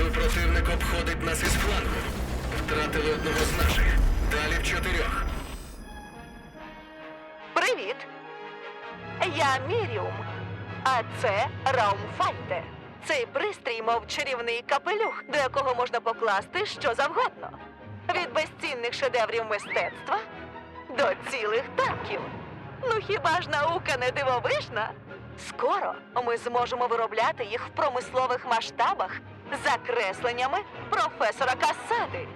Супротивник обходить нас із флангу. Втратили одного з наших. Далі в чотирьох. Привіт! Я Міріум, а це Раумфайтер. Цей пристрій, мов чарівний капелюх, до якого можна покласти що завгодно. Від безцінних шедеврів мистецтва до цілих танків. Ну хіба ж наука не дивовижна? Скоро ми зможемо виробляти їх в промислових масштабах за кресленнями професора Касади.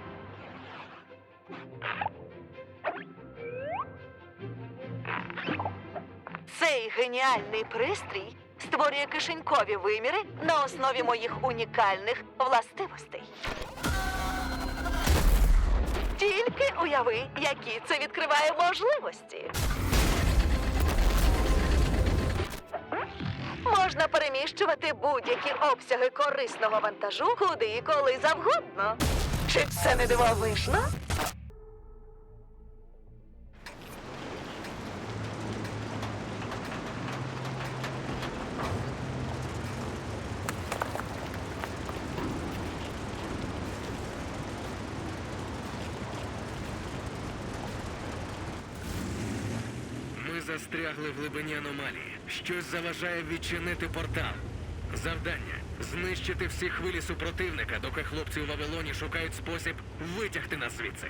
Цей геніальний пристрій створює кишенькові виміри на основі моїх унікальних властивостей. Тільки уяви, які це відкриває можливості. Можна переміщувати будь-які обсяги корисного вантажу куди і коли завгодно. Чи це не дивовижно? Ми застрягли в глибині аномалії. Щось заважає відчинити портал. Завдання знищити всі хвилі супротивника, доки хлопці у Вавилоні шукають спосіб витягти нас звідси.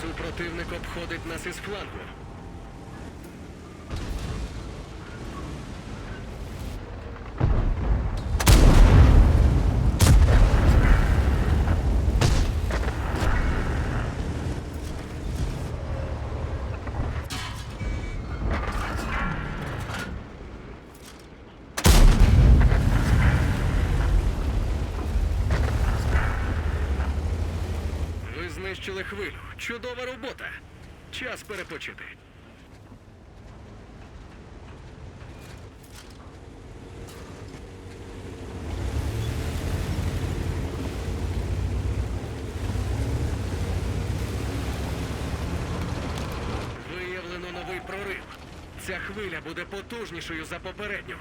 Супротивник обходить нас із флангу. Ви знищили хвилю. Чудова робота. Час перепочити. Виявлено новий прорив. Ця хвиля буде потужнішою за попередню.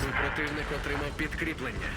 Супротивник отримав підкріплення.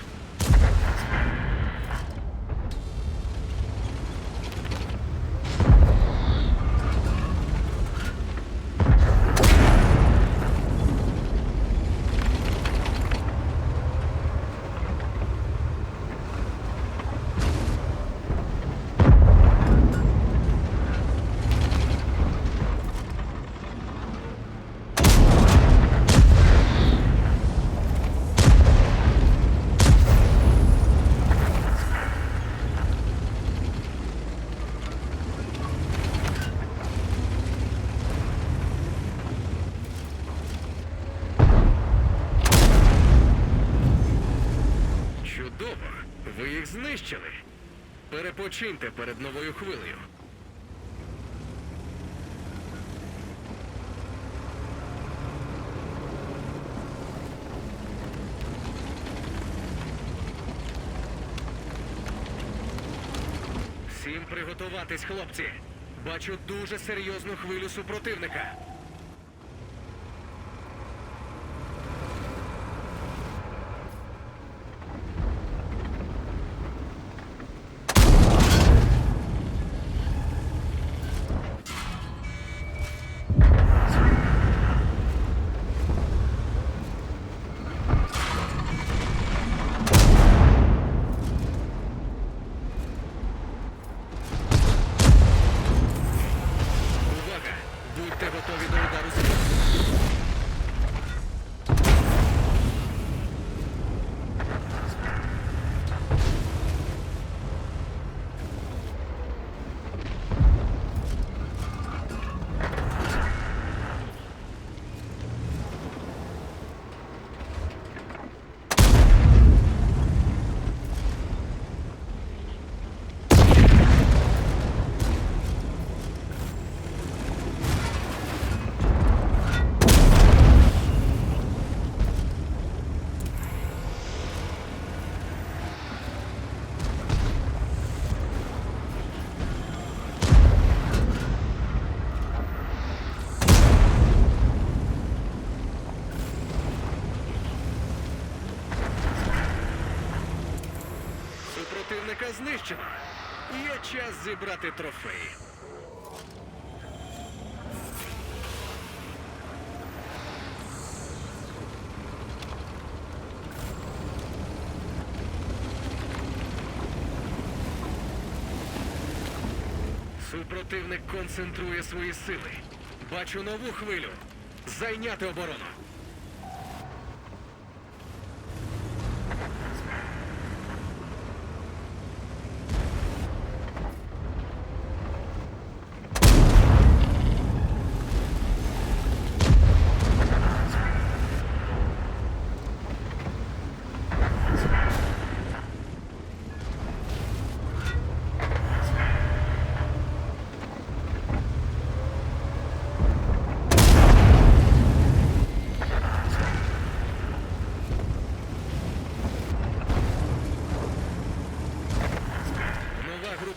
Чудово! Ви їх знищили. Перепочиньте перед новою хвилею. Всім приготуватись, хлопці. Бачу дуже серйозну хвилю супротивника. 여기도 Супротивника знищено. Є час зібрати трофеї. Супротивник концентрує свої сили. Бачу нову хвилю. Зайняти оборону.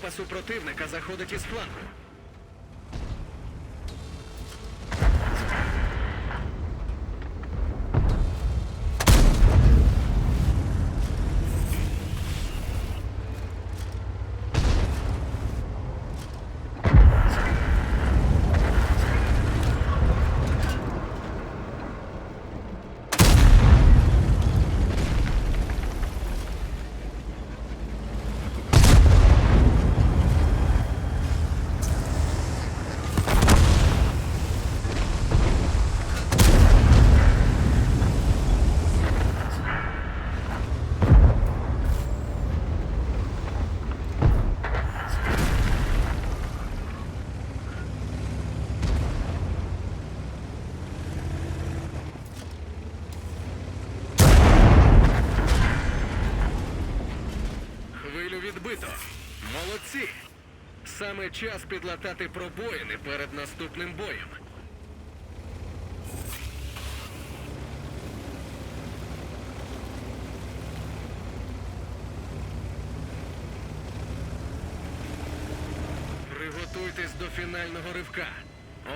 Нова противника заходить із флангу. Саме час підлатати пробоїни перед наступним боєм. Приготуйтесь до фінального ривка.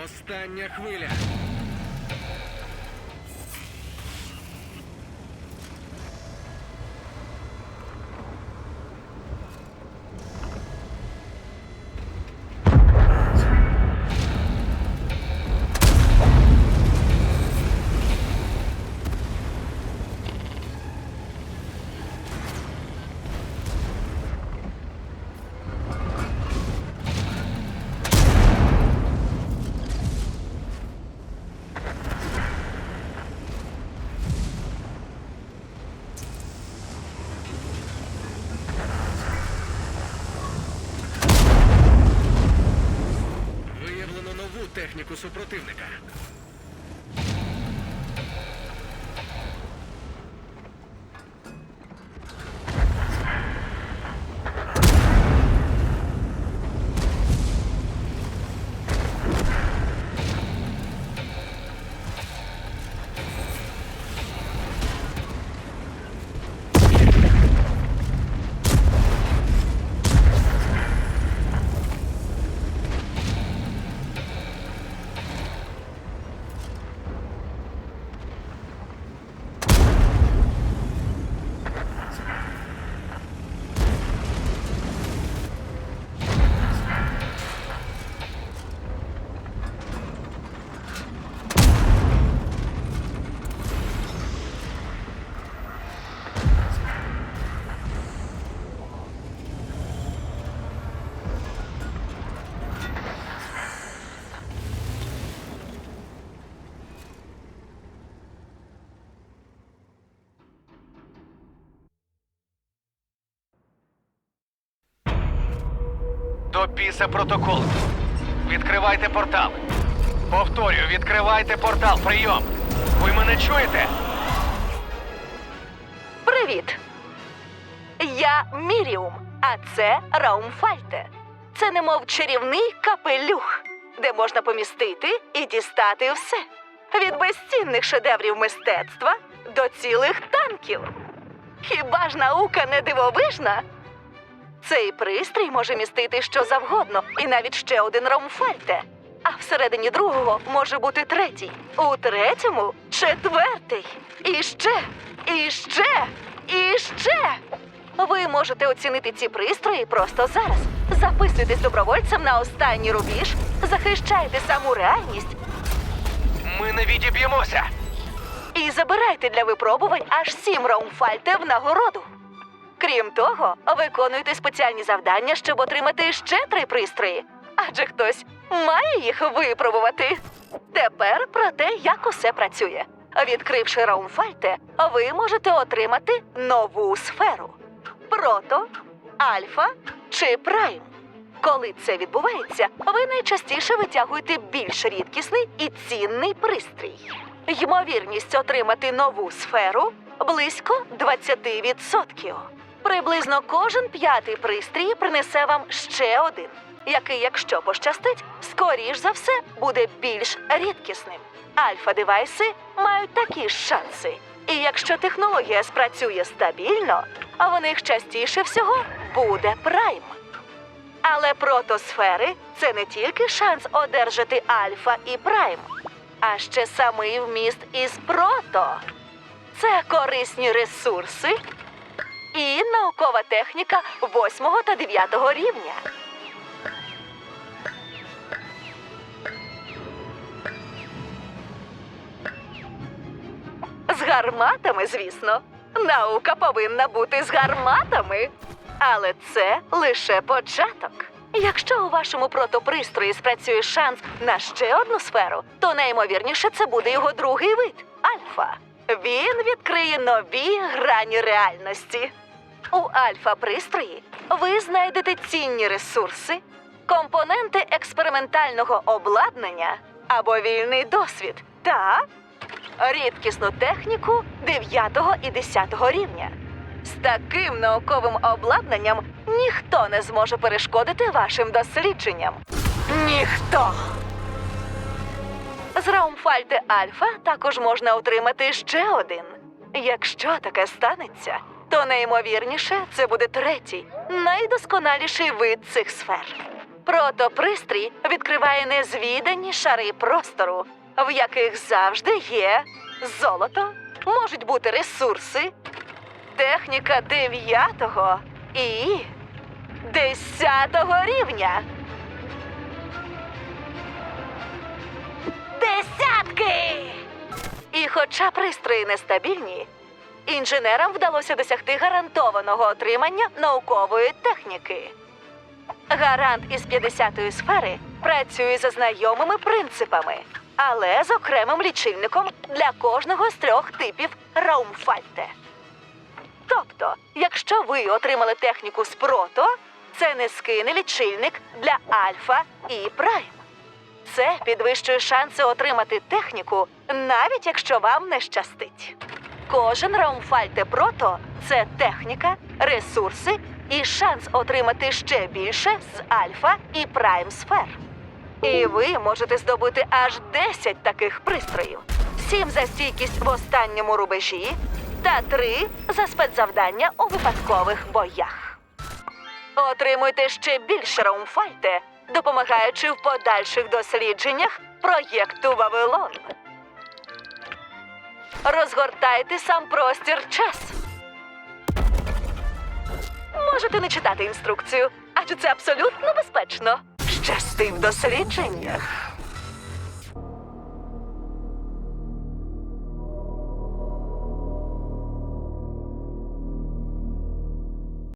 Остання хвиля. Нову техніку до біса протокол. Відкривайте портал. Повторюю, відкривайте портал. Прийом. Ви мене чуєте? Привіт! Я Міріум, а це Раумфальте. Це немов чарівний капелюх, де можна помістити і дістати все. Від безцінних шедеврів мистецтва до цілих танків. Хіба ж наука не дивовижна? Цей пристрій може містити що завгодно, і навіть ще один Раумфальте. А всередині другого може бути третій, у третьому четвертий. І ще, і ще, і ще. Ви можете оцінити ці пристрої просто зараз. Записуйтесь добровольцем на останній рубіж, захищайте саму реальність Ми не відіб'ємося. і забирайте для випробувань аж сім раумфальте в нагороду. Крім того, виконуйте спеціальні завдання, щоб отримати ще три пристрої. Адже хтось має їх випробувати. Тепер про те, як усе працює. Відкривши раумфальте, ви можете отримати нову сферу: прото, альфа чи прайм. Коли це відбувається, ви найчастіше витягуєте більш рідкісний і цінний пристрій. Ймовірність отримати нову сферу близько 20%. Приблизно кожен п'ятий пристрій принесе вам ще один, який, якщо пощастить, скоріш за все буде більш рідкісним. Альфа-девайси мають такі ж шанси. І якщо технологія спрацює стабільно, а в них частіше всього буде прайм. Але протосфери це не тільки шанс одержати альфа і прайм, а ще самий вміст із прото. Це корисні ресурси і наукова техніка 8 та 9 рівня. З гарматами, звісно. Наука повинна бути з гарматами. Але це лише початок. Якщо у вашому протопристрої спрацює шанс на ще одну сферу, то найімовірніше це буде його другий вид альфа. Він відкриє нові грані реальності. У альфа-пристрої ви знайдете цінні ресурси, компоненти експериментального обладнання або вільний досвід та рідкісну техніку 9 і 10 рівня. З таким науковим обладнанням ніхто не зможе перешкодити вашим дослідженням. Ніхто. З Раумфальте Альфа також можна отримати ще один. Якщо таке станеться, то найімовірніше це буде третій, найдосконаліший вид цих сфер. Протопристрій відкриває незвідані шари простору, в яких завжди є золото, можуть бути ресурси, техніка дев'ятого і десятого рівня. Десятки! І хоча пристрої нестабільні, інженерам вдалося досягти гарантованого отримання наукової техніки. Гарант із 50-ї сфери працює за знайомими принципами, але з окремим лічильником для кожного з трьох типів Раумфальте. Тобто, якщо ви отримали техніку з прото, це не скине лічильник для альфа і прайм. Це підвищує шанси отримати техніку, навіть якщо вам не щастить. Кожен раумфальте прото це техніка, ресурси і шанс отримати ще більше з альфа і прайм сфер. І ви можете здобути аж 10 таких пристроїв: 7 за стійкість в останньому рубежі та 3 за спецзавдання у випадкових боях. Отримуйте ще більше раумфальте, допомагаючи в подальших дослідженнях проєкту Вавилон. Розгортайте сам простір час. Можете не читати інструкцію, адже це абсолютно безпечно. Щасти в дослідженнях.